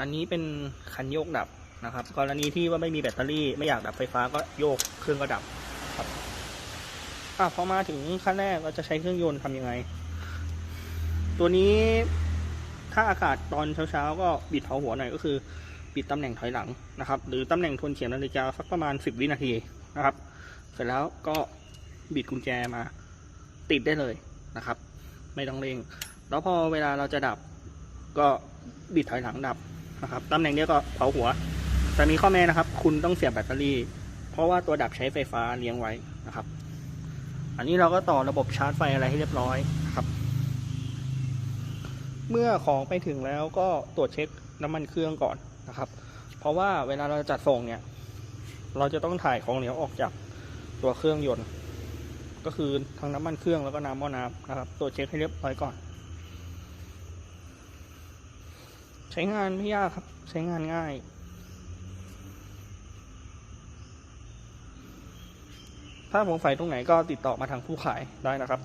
อันนี้เป็นคันโยกดับนะครับ กรณีที่ว่าไม่มีแบตเตอรี่ไม่อยากดับไฟฟ้าก็โยกเครื่องก็ดับครับอะพอมาถึงขั้นแรกเราจะใช้เครื่องยนต์ทำยังไง ตัวนี้ถ้าอากาศตอนเช้าๆก็บิดเผาหัวหน่อยก็คือปิดตำแหน่งถอยหลังนะครับ หรือตำแหน่งทวนเข็มนาฬิกาสักประมาณ 10 วินาทีนะครับ เสร็จแล้วก็บิดกุญแจมาติดได้เลยนะครับ ไม่ต้องเร่ง แล้วพอเวลาเราจะดับก็บิดถอยหลังดับ นะครับตำแหน่งเนี้ยก็เผาหัว แต่มีข้อแม้นะครับ คุณต้องเสียบแบตเตอรี่ เพราะว่าตัวดับใช้ไฟฟ้าเลี้ยงไว้นะครับ อันนี้เราก็ต่อระบบชาร์จไฟอะไรให้เรียบร้อยนะครับ เมื่อของไปถึงแล้วก็ตรวจเช็คน้ำมันเครื่องก่อนนะครับ เพราะว่าเวลาเราจัดส่งเนี่ย เราจะต้องถ่ายของเหลวออกจากตัวเครื่องยนต์ ก็คือทั้งน้ำมันเครื่องแล้วก็น้ำหม้อน้ำนะครับ ตรวจเช็คให้เรียบร้อยก่อน ใช้งานไม่ยากครับ ใช้งานง่าย ถ้าผมใส่ตรงไหนก็ติดต่อมาทางผู้ขายได้นะครับ